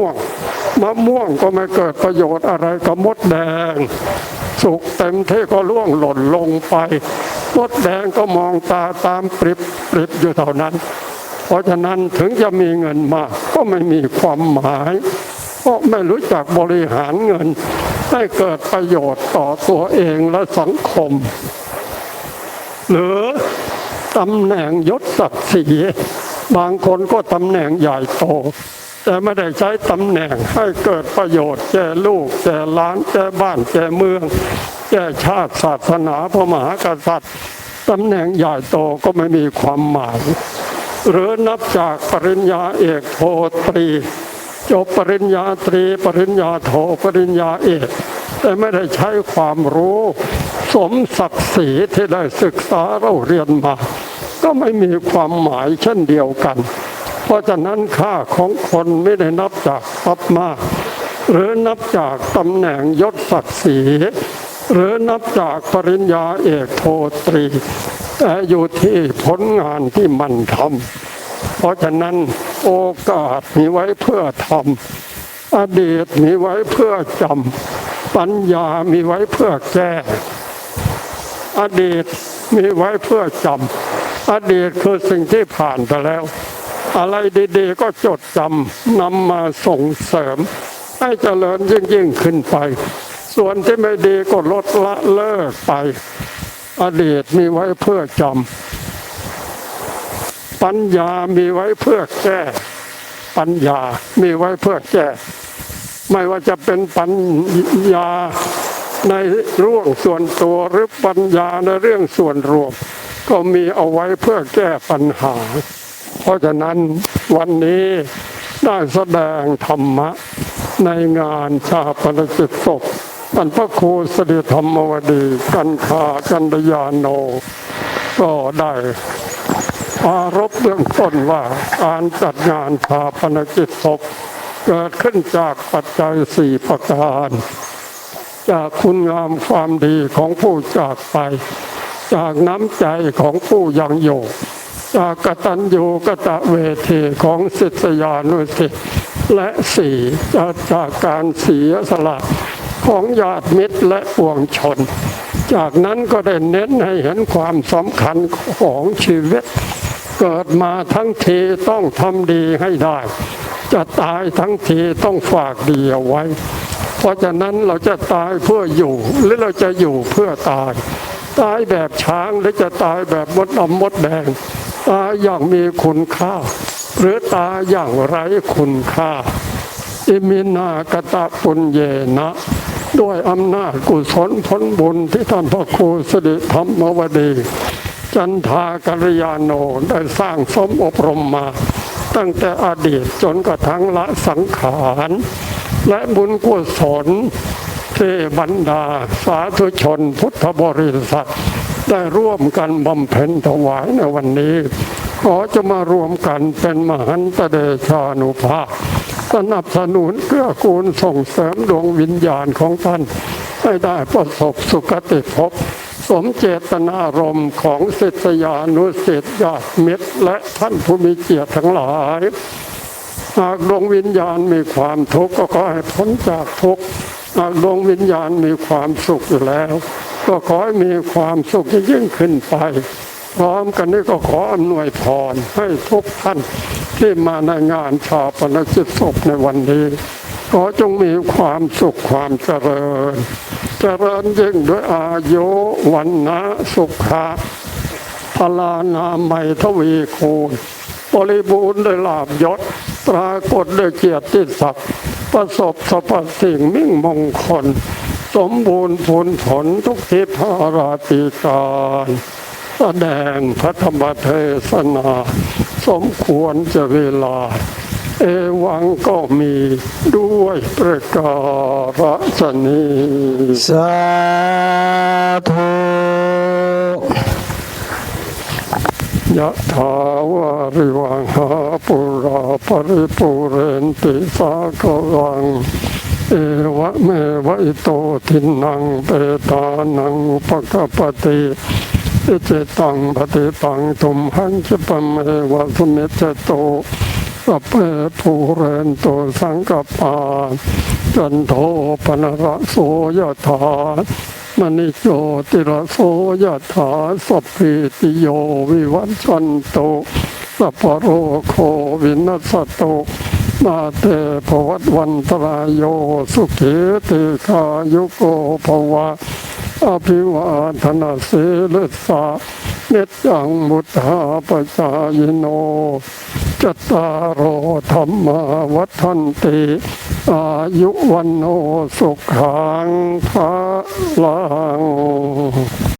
ม่วงมะม่วงก็ไม่เกิดประโยชน์อะไรกับมดแดง สุกเต็มที่ก็ล่วงหล่นลงไป มดแดงก็มองตาตามปริบปริบอยู่เท่านั้น เพราะฉะนั้นถึงจะมีเงินมากก็ไม่มีความหมายเพราะไม่รู้จักบริหารเงิน ให้เกิดประโยชน์ต่อตัวเองและสังคม หรือตำแหน่งยศศักดิ์ศรีบางคนก็ตำแหน่งใหญ่โต แต่ไม่ได้ใช้ตำแหน่งให้เกิดประโยชน์แก่ลูกแก่ล้านแก่บ้านแก่เมืองแก่ชาติศาสนาพระมหากษัตริย์ตำแหน่งใหญ่โตก็ไม่มีความหมาย หรือนับจากปริญญาเอกโทตรีจบปริญญาตรี ปริญญาโทปริญญาเอก แต่ไม่ได้ใช้ความรู้ สมศักดิ์ศรีที่ได้ศึกษาเราเรียนมา ก็ไม่มีความหมายเช่นเดียวกัน เพราะฉะนั้นค่าของคนไม่ได้นับจากทรัพย์มาก หรือนับจากตำแหน่งยศศักดิ์ศรีหรือนับจากปริญญาเอกโทตรีแต่อยู่ที่ผลงานที่มันทำเพราะฉะนั้นโอกาสมีไว้เพื่อทำอดีตมีไว้เพื่อจำปัญญามีไว้เพื่อแก้ อดีตมีไว้เพื่อจำอดีตคือสิ่งที่ผ่านไปแล้ว อะไรดีๆ ก็จดจำนำมาส่งเสริม ให้เจริญยิ่งยิ่งๆขึ้นไป ส่วนที่ไม่ดีก็ลดละเลิกไป อดีตมีไว้เพื่อจำปัญญามีไว้เพื่อแก้ ปัญญามีไว้เพื่อแก้ ไม่ว่าจะเป็นปัญญาในเรื่องส่วนตัวหรือปัญญาในเรื่องส่วนรวม ก็มีเอาไว้เพื่อแก้ปัญหา ราะฉะนั้นวันนี้ได้แสดงธรรมะในงานชาปนกิจศพท่านพระครูสริธรรมวดี กันคากันดยาโน ก็ได้อารบเบื้องต้นว่าการจัดงานชาปนกิจศพเกิดขึ้นจากปัจจัยสี่ประการ จากคุณงามความดีของผู้จากไป จากน้ำใจของผู้ยังอยู่ กกตัญญูกตเวทีของศิษยานุศิษย์และสี่จากจากการเสียสละของญาติมิตรและปวงชน จากนั้นก็ได้เน้นให้เห็นความสำคัญของชีวิต เกิดมาทั้งทีต้องทำดีให้ได้ จะตายทั้งทีต้องฝากดีเอาไว้ เพราะฉะนั้นเราจะตายเพื่ออยู่ หรือเราจะอยู่เพื่อตาย ตายแบบช้างหรือจะตายแบบมดดำมดแดง ตาอย่างมีคุณค่า หรือตาอย่างไร้คุณค่า อิมินากตะปุญเยนะ ด้วยอำนาจกุศลผลบุญที่ท่านพระครูสิริธรรมวดี จันทากัลยาโนได้สร้างสมอบรมมา ตั้งแต่อดีตจนกระทั่งละสังขาร และบุญกุศลที่บรรดาสาธุชนพุทธบริษัท ได้ร่วมกันบำเพ็ญถวายในวันนี้ ขอจะมารวมกันเป็นมหันตเดชานุภาพสนับสนุนเกื้อกูลส่งเสริมดวงวิญญาณของท่าน ให้ได้ประสบสุคติภพสมเจตนารมณ์ของศิษยานุศิษยามิตรและท่านผู้มีเกียรติทั้งหลาย หากดวงวิญญาณมีความทุกข์ก็ขอให้พ้นจากทุกข์หากดวงวิญญาณมีความสุขอยู่แล้ว ก็ขอให้มีความสุขยิ่งขึ้นไป พร้อมกันนี้ก็ขออำนวยพรให้ทุกท่านที่มาในงานชาปนกิจศพในวันนี้ ขอจงมีความสุขความเจริญ เจริญยิ่งด้วยอายุวันนะสุขะพลานามัยทวีคูณบริบูรณ์ด้วยลาบยศปรากฏด้วยเกียรติศักดิ์ประสบสรรพสิ่งมิ่งมงคล สมบูรณ์ผลผลทุกทิพาราติการแสดงพระธรรมเทศนา สมควรจะเวลา เอวังก็มีด้วยประการฉนี้สาธุยะถาวาริวังหาปุราปริปุเรนติสากลัง เอวะเมวะอิโตทินังเปตานังอุปกปปติอิจิตังปฏิปังตุมหังคิปะเมวะสมิจจโตสัพเพภูเรนโตสังกปาจันโทปนระโสยถามณิโชติระโสยถาสัพพิติโยวิวัชชันโตสัพพโรโควินัสตุ มาเตภวัตวันตรายโยสุขีติคายุโกภวะอภิวาทนาเสลสาเนตยังมุตหาปจายโนจตารโอธรรมวัฒนติ อายุวันโนสุขังภาลัง